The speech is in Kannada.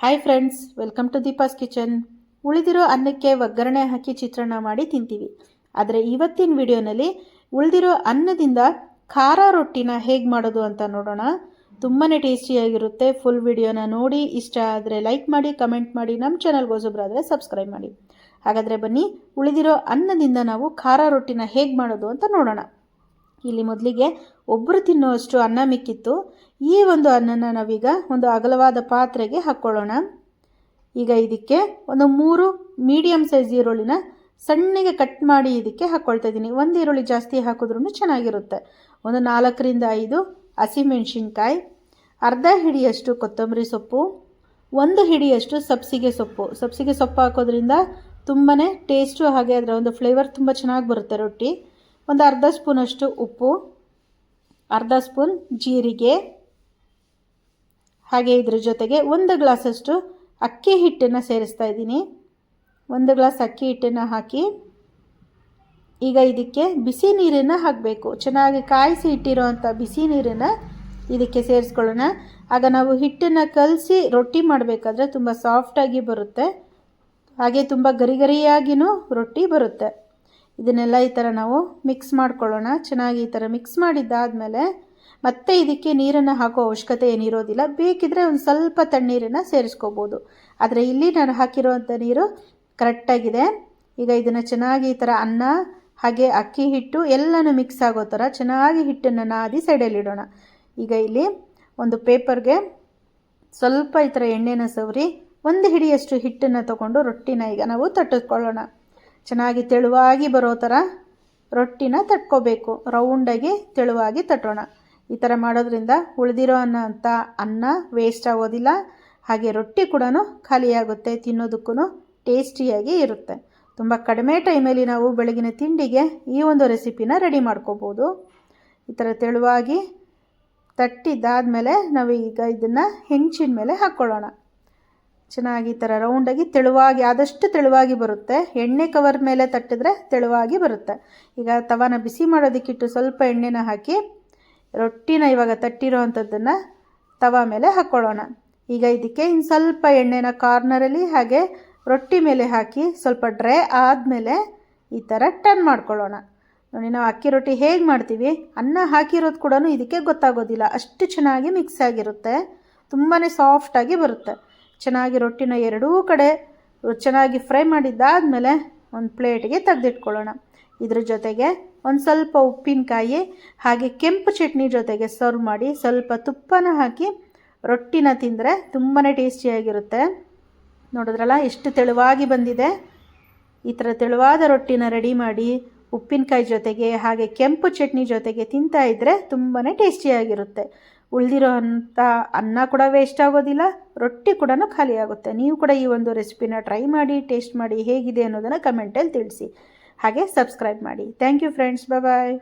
Hi friends welcome to Deepa's kitchen ಉಳಿದಿರೋ ಅನ್ನಕ್ಕೆ ಒಗ್ಗರಣೆ ಹಾಕಿ ಚಿತ್ರಾನ್ನ ಮಾಡಿ ತಿಂತೀವಿ. ಆದರೆ ಇವತ್ತಿನ ವಿಡಿಯೋನಲ್ಲಿ ಉಳಿದಿರೋ ಅನ್ನದಿಂದ ಖಾರ ರೊಟ್ಟಿನ ಹೇಗೆ ಮಾಡೋದು ಅಂತ ನೋಡೋಣ. ತುಂಬಾ ಟೇಸ್ಟಿಯಾಗಿರುತ್ತೆ ಫುಲ್ ವಿಡಿಯೋನ ನೋಡಿ, ಇಷ್ಟ ಆದರೆ ಲೈಕ್ ಮಾಡಿ ಕಮೆಂಟ್ ಮಾಡಿ ನಮ್ಮ ಚಾನಲ್ಗೆ ಹೊಸಬ್ರಾದರೆ ಸಬ್ಸ್ಕ್ರೈಬ್ ಮಾಡಿ. ಹಾಗಾದರೆ ಬನ್ನಿ, ಉಳಿದಿರೋ ಅನ್ನದಿಂದ ನಾವು ಖಾರ ರೊಟ್ಟಿನ ಹೇಗೆ ಮಾಡೋದು ಅಂತ ನೋಡೋಣ. ಇಲ್ಲಿ ಮೊದಲಿಗೆ ಒಬ್ಬರು ತಿನ್ನುವಷ್ಟು ಅನ್ನ ಮಿಕ್ಕಿತ್ತು. ಈ ಒಂದು ಅನ್ನನ ನಾವೀಗ ಒಂದು ಅಗಲವಾದ ಪಾತ್ರೆಗೆ ಹಾಕ್ಕೊಳ್ಳೋಣ ಈಗ ಇದಕ್ಕೆ ಒಂದು ಮೂರು ಮೀಡಿಯಮ್ ಸೈಜ್ ಈರುಳ್ಳಿನ ಸಣ್ಣಗೆ ಕಟ್ ಮಾಡಿ ಇದಕ್ಕೆ ಹಾಕ್ಕೊಳ್ತಾ ಇದ್ದೀನಿ. ಒಂದು ಈರುಳ್ಳಿ ಜಾಸ್ತಿ ಹಾಕಿದ್ರೂ ಚೆನ್ನಾಗಿರುತ್ತೆ. ಒಂದು ನಾಲ್ಕರಿಂದ ಐದು ಹಸಿಮೆಣ್ಸಿನ್ಕಾಯಿ, ಅರ್ಧ ಹಿಡಿಯಷ್ಟು ಕೊತ್ತಂಬರಿ ಸೊಪ್ಪು, ಒಂದು ಹಿಡಿಯಷ್ಟು ಸಬ್ಸಿಗೆ ಸೊಪ್ಪು. ಸಬ್ಸಿಗೆ ಸೊಪ್ಪು ಹಾಕೋದ್ರಿಂದ ತುಂಬಾ ಟೇಸ್ಟು ಹಾಗೆ ಅದರ ಒಂದು ಫ್ಲೇವರ್ ತುಂಬ ಚೆನ್ನಾಗಿ ಬರುತ್ತೆ ರೊಟ್ಟಿ. ಒಂದು ಅರ್ಧ ಸ್ಪೂನಷ್ಟು ಉಪ್ಪು, ಅರ್ಧ ಸ್ಪೂನ್ ಜೀರಿಗೆ, ಹಾಗೆ ಇದ್ರ ಜೊತೆಗೆ ಒಂದು ಗ್ಲಾಸಷ್ಟು ಅಕ್ಕಿ ಹಿಟ್ಟನ್ನು ಸೇರಿಸ್ತಾ ಇದ್ದೀನಿ. ಒಂದು ಗ್ಲಾಸ್ ಅಕ್ಕಿ ಹಿಟ್ಟನ್ನು ಹಾಕಿ ಈಗ ಇದಕ್ಕೆ ಬಿಸಿ ನೀರನ್ನು ಹಾಕಬೇಕು. ಚೆನ್ನಾಗಿ ಕಾಯಿಸಿ ಇಟ್ಟಿರೋವಂಥ ಬಿಸಿ ನೀರನ್ನು ಇದಕ್ಕೆ ಸೇರಿಸ್ಕೊಳ್ಳೋಣ. ಆಗ ನಾವು ಹಿಟ್ಟನ್ನು ಕಲಸಿ ರೊಟ್ಟಿ ಮಾಡಬೇಕಾದ್ರೆ ತುಂಬ ಸಾಫ್ಟಾಗಿ ಬರುತ್ತೆ. ಹಾಗೆ ತುಂಬ ಗರಿಗರಿಯಾಗಿಯೂ ರೊಟ್ಟಿ ಬರುತ್ತೆ. ಇದನ್ನೆಲ್ಲ ಈ ಥರ ನಾವು ಮಿಕ್ಸ್ ಮಾಡ್ಕೊಳ್ಳೋಣ. ಚೆನ್ನಾಗಿ ಈ ಥರ ಮಿಕ್ಸ್ ಮಾಡಿದ್ದಾದಮೇಲೆ ಮತ್ತೆ ಇದಕ್ಕೆ ನೀರನ್ನು ಹಾಕೋ ಅವಶ್ಯಕತೆ ಏನಿರೋದಿಲ್ಲ. ಬೇಕಿದ್ರೆ ಒಂದು ಸ್ವಲ್ಪ ತಣ್ಣೀರನ್ನು ಸೇರಿಸ್ಕೋಬೋದು. ಆದರೆ ಇಲ್ಲಿ ನಾನು ಹಾಕಿರೋವಂಥ ನೀರು ಕರೆಕ್ಟಾಗಿದೆ ಈಗ ಇದನ್ನು ಚೆನ್ನಾಗಿ ಈ ಥರ ಅನ್ನ, ಹಾಗೆ ಅಕ್ಕಿ ಹಿಟ್ಟು ಎಲ್ಲನೂ ಮಿಕ್ಸ್ ಆಗೋ ಥರ ಚೆನ್ನಾಗಿ ಹಿಟ್ಟನ್ನು ನಾದಿ ಸೈಡಲ್ಲಿಡೋಣ ಈಗ ಇಲ್ಲಿ ಒಂದು ಪೇಪರ್ಗೆ ಸ್ವಲ್ಪ ಈ ಥರ ಎಣ್ಣೆನ ಸವರಿ, ಒಂದು ಹಿಡಿಯಷ್ಟು ಹಿಟ್ಟನ್ನು ತಗೊಂಡು ರೊಟ್ಟಿನ ಈಗ ನಾವು ತಟ್ಟಿಸ್ಕೊಳ್ಳೋಣ ಚೆನ್ನಾಗಿ ತೆಳುವಾಗಿ ಬರೋ ಥರ ರೊಟ್ಟಿನ ತಟ್ಕೋಬೇಕು. ರೌಂಡಾಗಿ ತೆಳುವಾಗಿ ತಟ್ಟೋಣ. ಈ ಥರ ಮಾಡೋದ್ರಿಂದ ಉಳಿದಿರೋ ಅನ್ನ ಅಂತ ಅನ್ನ ವೇಸ್ಟ್ ಆಗೋದಿಲ್ಲ. ಹಾಗೆ ರೊಟ್ಟಿ ಕೂಡ ಖಾಲಿಯಾಗುತ್ತೆ ತಿನ್ನೋದಕ್ಕೂ ಟೇಸ್ಟಿಯಾಗಿ ಇರುತ್ತೆ. ತುಂಬ ಕಡಿಮೆ ಟೈಮಲ್ಲಿ ನಾವು ಬೆಳಗಿನ ತಿಂಡಿಗೆ ಈ ಒಂದು ರೆಸಿಪಿನ ರೆಡಿ ಮಾಡ್ಕೋಬೋದು. ಈ ಥರ ತೆಳುವಾಗಿ ತಟ್ಟಿದ್ದಾದಮೇಲೆ ನಾವು ಈಗ ಇದನ್ನು ಹೆಂಚಿನ ಮೇಲೆ ಹಾಕ್ಕೊಳ್ಳೋಣ. ಚೆನ್ನಾಗಿ ಈ ಥರ ರೌಂಡಾಗಿ ತೆಳುವಾಗಿ, ಆದಷ್ಟು ತೆಳುವಾಗಿ ಬರುತ್ತೆ. ಎಣ್ಣೆ ಕವರ್ ಮೇಲೆ ತಟ್ಟಿದ್ರೆ ತೆಳುವಾಗಿ ಬರುತ್ತೆ. ಈಗ ತವಾನ ಬಿಸಿ ಮಾಡೋದಕ್ಕಿಟ್ಟು ಸ್ವಲ್ಪ ಎಣ್ಣೆನ ಹಾಕಿ, ರೊಟ್ಟಿನ ಇವಾಗ ತಟ್ಟಿರೋ ಅಂಥದ್ದನ್ನು ತವ ಮೇಲೆ ಹಾಕ್ಕೊಳ್ಳೋಣ. ಈಗ ಇದಕ್ಕೆ ಇನ್ನು ಸ್ವಲ್ಪ ಎಣ್ಣೆನ ಕಾರ್ನರಲ್ಲಿ ಹಾಗೆ ರೊಟ್ಟಿ ಮೇಲೆ ಹಾಕಿ ಸ್ವಲ್ಪ ಡ್ರೈ ಆದಮೇಲೆ ಈ ಥರ ಟರ್ನ್ ಮಾಡ್ಕೊಳ್ಳೋಣ. ನೋಡಿ, ನಾವು ಅಕ್ಕಿ ರೊಟ್ಟಿ ಹೇಗೆ ಮಾಡ್ತೀವಿ? ಅನ್ನ ಹಾಕಿರೋದು ಕೂಡ ಇದಕ್ಕೆ ಗೊತ್ತಾಗೋದಿಲ್ಲ. ಅಷ್ಟು ಚೆನ್ನಾಗಿ ಮಿಕ್ಸ್ ಆಗಿರುತ್ತೆ. ತುಂಬಾ ಸಾಫ್ಟಾಗಿ ಬರುತ್ತೆ. ಚೆನ್ನಾಗಿ ರೊಟ್ಟಿನ ಎರಡೂ ಕಡೆ ಚೆನ್ನಾಗಿ ಫ್ರೈ ಮಾಡಿದ್ದಾದಮೇಲೆ ಒಂದು ಪ್ಲೇಟಿಗೆ ತೆಗೆದಿಟ್ಕೊಳ್ಳೋಣ. ಇದ್ರ ಜೊತೆಗೆ ಒಂದು ಸ್ವಲ್ಪ ಉಪ್ಪಿನಕಾಯಿ, ಹಾಗೆ ಕೆಂಪು ಚಟ್ನಿ ಜೊತೆಗೆ ಸರ್ವ್ ಮಾಡಿ ಸ್ವಲ್ಪ ತುಪ್ಪನ ಹಾಕಿ ರೊಟ್ಟಿನ ತಿಂದರೆ ತುಂಬಾ ಟೇಸ್ಟಿಯಾಗಿರುತ್ತೆ. ನೋಡಿದ್ರಲ್ಲ, ಎಷ್ಟು ತೆಳುವಾಗಿ ಬಂದಿದೆ. ಈ ಥರ ತೆಳುವಾದ ರೊಟ್ಟಿನ ರೆಡಿ ಮಾಡಿ ಉಪ್ಪಿನಕಾಯಿ ಜೊತೆಗೆ ಹಾಗೆ ಕೆಂಪು ಚಟ್ನಿ ಜೊತೆಗೆ ತಿಂತಾ ಇದ್ದರೆ ತುಂಬಾ ಟೇಸ್ಟಿಯಾಗಿರುತ್ತೆ ಉಳಿದಿರೋ ಅಂಥ ಅನ್ನ ಕೂಡ ವೇಸ್ಟ್ ಆಗೋದಿಲ್ಲ, ರೊಟ್ಟಿ ಕೂಡ ಖಾಲಿ ಆಗುತ್ತೆ. ನೀವು ಕೂಡ ಈ ಒಂದು ರೆಸಿಪಿನ ಟ್ರೈ ಮಾಡಿ ಟೇಸ್ಟ್ ಮಾಡಿ ಹೇಗಿದೆ ಅನ್ನೋದನ್ನು ಕಮೆಂಟಲ್ಲಿ ತಿಳಿಸಿ. ಹಾಗೆ ಸಬ್ಸ್ಕ್ರೈಬ್ ಮಾಡಿ. Thank you friends bye